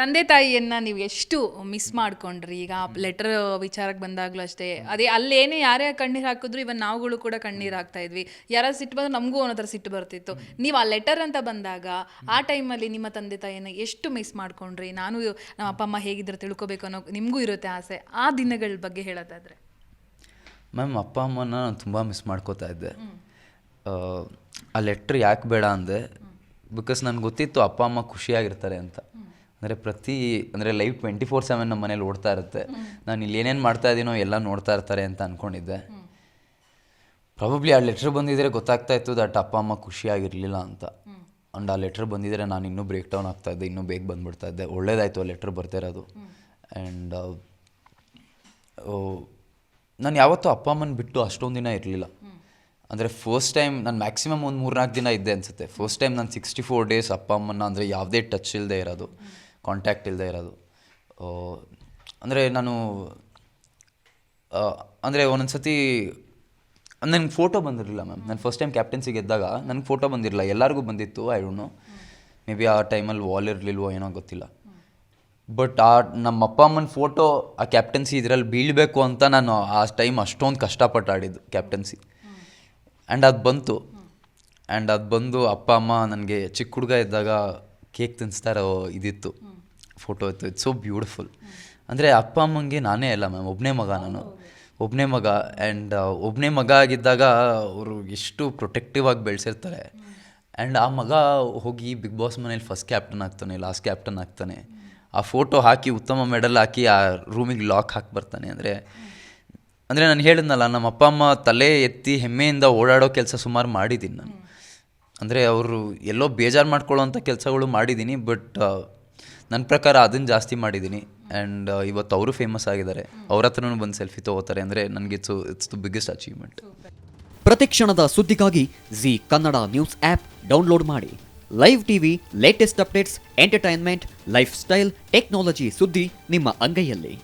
ತಂದೆ ತಾಯಿಯನ್ನ ನೀವು ಎಷ್ಟು ಮಿಸ್ ಮಾಡ್ಕೊಂಡ್ರಿ? ಈಗ ಲೆಟರ್ ವಿಚಾರಕ್ಕೆ ಬಂದಾಗ್ಲೂ ಅಷ್ಟೇ. ಅದೇ ಅಲ್ಲೇನೇ ಯಾರ್ಯಾರು ಕಣ್ಣೀರು ಹಾಕಿದ್ರು ಇವನ್ ನಾವುಗಳು ಕೂಡ ಕಣ್ಣೀರು ಹಾಕ್ತಾ ಇದ್ವಿ. ಯಾರು ಸಿಟ್ಟು ಬಂದ್ರೆ ನಮಗೂ ಒಂಥರ ಸಿಟ್ಟು ಬರ್ತಿತ್ತು. ನೀವು ಆ ಲೆಟರ್ ಅಂತ ಬಂದಾಗ ಆ ಟೈಮಲ್ಲಿ ನಿಮ್ಮ ತಂದೆ ತಾಯಿಯನ್ನ ಎಷ್ಟು ಮಿಸ್ ಮಾಡ್ಕೊಂಡ್ರಿ? ನಾನು ನಮ್ಮ ಅಪ್ಪ ಅಮ್ಮ ಹೇಗಿದ್ರೆ ತಿಳ್ಕೊಬೇಕು ಅನ್ನೋ ನಿಮಗೂ ಇರುತ್ತೆ ಆಸೆ. ಆ ದಿನಗಳ ಬಗ್ಗೆ ಹೇಳೋದಾದ್ರೆ. ಮ್ಯಾಮ್ ಅಪ್ಪ ಅಮ್ಮನ ನಾನು ತುಂಬ ಮಿಸ್ ಮಾಡ್ಕೋತಾ ಇದ್ದೆ. ಆ ಲೆಟ್ರ್ ಯಾಕೆ ಬೇಡ ಅಂದೆ? ಬಿಕಾಸ್ ನನಗೆ ಗೊತ್ತಿತ್ತು ಅಪ್ಪ ಅಮ್ಮ ಖುಷಿಯಾಗಿರ್ತಾರೆ ಅಂತ. ಅಂದರೆ ಪ್ರತಿ ಅಂದರೆ ಲೈವ್ ಟ್ವೆಂಟಿ ಫೋರ್ ಸೆವೆನ್ ನಮ್ಮ ಮನೇಲಿ ಓಡ್ತಾ ಇರುತ್ತೆ. ನಾನು ಇಲ್ಲಿ ಏನೇನು ಮಾಡ್ತಾ ಇದ್ದೀನೋ ಎಲ್ಲ ನೋಡ್ತಾ ಇರ್ತಾರೆ ಅಂತ ಅಂದ್ಕೊಂಡಿದ್ದೆ ಪ್ರಾಬಬ್ಲಿ ಆ ಲೆಟ್ರ್ ಬಂದಿದ್ದರೆ ಗೊತ್ತಾಗ್ತಾ ಇತ್ತು ದಟ್ ಅಪ್ಪ ಅಮ್ಮ ಖುಷಿಯಾಗಿರಲಿಲ್ಲ ಅಂತ. ಆ್ಯಂಡ್ ಆ ಲೆಟ್ರ್ ಬಂದಿದ್ದರೆ ನಾನು ಇನ್ನೂ ಬ್ರೇಕ್ ಡೌನ್ ಆಗ್ತಾ ಇದ್ದೆ ಇನ್ನೂ ಬೇಗ ಬಂದುಬಿಡ್ತಾ ಇದ್ದೆ. ಒಳ್ಳೇದಾಯಿತು ಆ ಲೆಟ್ರ್ ಬರ್ತಿರೋದು ಆ್ಯಂಡ್ ನಾನು ಯಾವತ್ತೂ ಅಪ್ಪ ಅಮ್ಮನ ಬಿಟ್ಟು ಅಷ್ಟೊಂದು ದಿನ ಇರಲಿಲ್ಲ. ಅಂದರೆ ಫಸ್ಟ್ ಟೈಮ್ ನಾನು ಮ್ಯಾಕ್ಸಿಮಮ್ ಒಂದು ಮೂರ್ನಾಲ್ಕು ದಿನ ಇದ್ದೆ ಅನಿಸುತ್ತೆ. ಫಸ್ಟ್ ಟೈಮ್ ನಾನು ಸಿಕ್ಸ್ಟಿ ಫೋರ್ ಡೇಸ್ ಅಪ್ಪ ಅಮ್ಮನ ಅಂದರೆ ಯಾವುದೇ ಟಚ್ ಇಲ್ಲದೆ ಇರೋದು. ಕಾಂಟ್ಯಾಕ್ಟ್ ಇಲ್ಲದೆ ಇರೋದು. ಅಂದರೆ ನಾನು ಅಂದರೆ ಒಂದೊಂದು ಸತಿ ನನಗೆ ಫೋಟೋ ಬಂದಿರಲಿಲ್ಲ ಮ್ಯಾಮ್ ನಾನು ಫಸ್ಟ್ ಟೈಮ್ ಕ್ಯಾಪ್ಟನ್ಸಿಗೆ ಗೆದ್ದಾಗ ನನಗೆ ಫೋಟೋ ಬಂದಿರಲಿಲ್ಲ. ಎಲ್ಲರಿಗೂ ಬಂದಿತ್ತು I don't know maybe ಆ ಟೈಮಲ್ಲಿ ವಾಲ್ ಇರಲಿಲ್ವೋ ಏನೋ ಗೊತ್ತಿಲ್ಲ. ಬಟ್ ಆ ನಮ್ಮ ಅಪ್ಪ ಅಮ್ಮನ ಫೋಟೋ ಆ ಕ್ಯಾಪ್ಟನ್ಸಿ ಇದರಲ್ಲಿ ಬೀಳಬೇಕು ಅಂತ ನಾನು ಆ ಟೈಮ್ ಅಷ್ಟೊಂದು ಕಷ್ಟಪಟ್ಟು ಆಡಿದ್ದು ಕ್ಯಾಪ್ಟನ್ಸಿ ಆ್ಯಂಡ್ ಅದು ಬಂತು. ಆ್ಯಂಡ್ ಅದು ಬಂದು ಅಪ್ಪ ಅಮ್ಮ ನನಗೆ ಚಿಕ್ಕ ಹುಡುಗ ಇದ್ದಾಗ ಕೇಕ್ ತಿನ್ನಿಸ್ತಾರೋ ಇದಿತ್ತು. ಫೋಟೋ ಇತ್ತು. ಇಟ್ಸ್ ಸೋ ಬ್ಯೂಟಿಫುಲ್ ಅಂದರೆ ಅಪ್ಪ ಅಮ್ಮಂಗೆ ನಾನೇ ಅಲ್ಲ ಮ್ಯಾಮ್ ಒಬ್ಬನೇ ಮಗ ನಾನು. ಒಬ್ಬನೇ ಮಗ ಆ್ಯಂಡ್ ಒಬ್ಬನೇ ಮಗ ಆಗಿದ್ದಾಗ ಅವರು ಎಷ್ಟು ಪ್ರೊಟೆಕ್ಟಿವ್ ಆಗಿ ಬೆಳೆಸಿರ್ತಾರೆ. ಆ್ಯಂಡ್ ಆ ಮಗ ಹೋಗಿ ಬಿಗ್ ಬಾಸ್ ಮನೇಲಿ ಫಸ್ಟ್ ಕ್ಯಾಪ್ಟನ್ ಆಗ್ತಾನೆ ಲಾಸ್ಟ್ ಕ್ಯಾಪ್ಟನ್ ಆಗ್ತಾನೆ. ಆ ಫೋಟೋ ಹಾಕಿ, ಉತ್ತಮ ಮೆಡಲ್ ಹಾಕಿ ಆ ರೂಮಿಗೆ ಲಾಕ್ ಹಾಕಿ ಬರ್ತಾನೆ ಅಂದರೆ ಅಂದರೆ ನಾನು ಹೇಳಿದ್ನಲ್ಲ, ನಮ್ಮ ಅಪ್ಪ ಅಮ್ಮ ತಲೆ ಎತ್ತಿ ಹೆಮ್ಮೆಯಿಂದ ಓಡಾಡೋ ಕೆಲಸ ಸುಮಾರು ಮಾಡಿದ್ದೀನಿ ನಾನು. ಅಂದರೆ ಅವರು ಎಲ್ಲೋ ಬೇಜಾರು ಮಾಡ್ಕೊಳ್ಳೋ ಅಂಥ ಕೆಲಸಗಳು ಮಾಡಿದ್ದೀನಿ ಬಟ್ ನನ್ನ ಪ್ರಕಾರ ಅದನ್ನು ಜಾಸ್ತಿ ಮಾಡಿದ್ದೀನಿ ಆ್ಯಂಡ್ ಇವತ್ತು ಅವರು ಫೇಮಸ್ ಆಗಿದ್ದಾರೆ. ಅವ್ರ ಹತ್ರನೂ ಬಂದು ಸೆಲ್ಫಿ ತೊಗೋತಾರೆ ಅಂದರೆ ನನಗೆ it's it's the biggest achievement ಪ್ರತಿ ಕ್ಷಣದ ಸುದ್ದಿಗಾಗಿ Zee Kannada news app download ಮಾಡಿ. Live TV latest updates entertainment lifestyle technology ಸುದ್ದಿ ನಿಮ್ಮ ಅಂಗೈಯಲ್ಲಿ.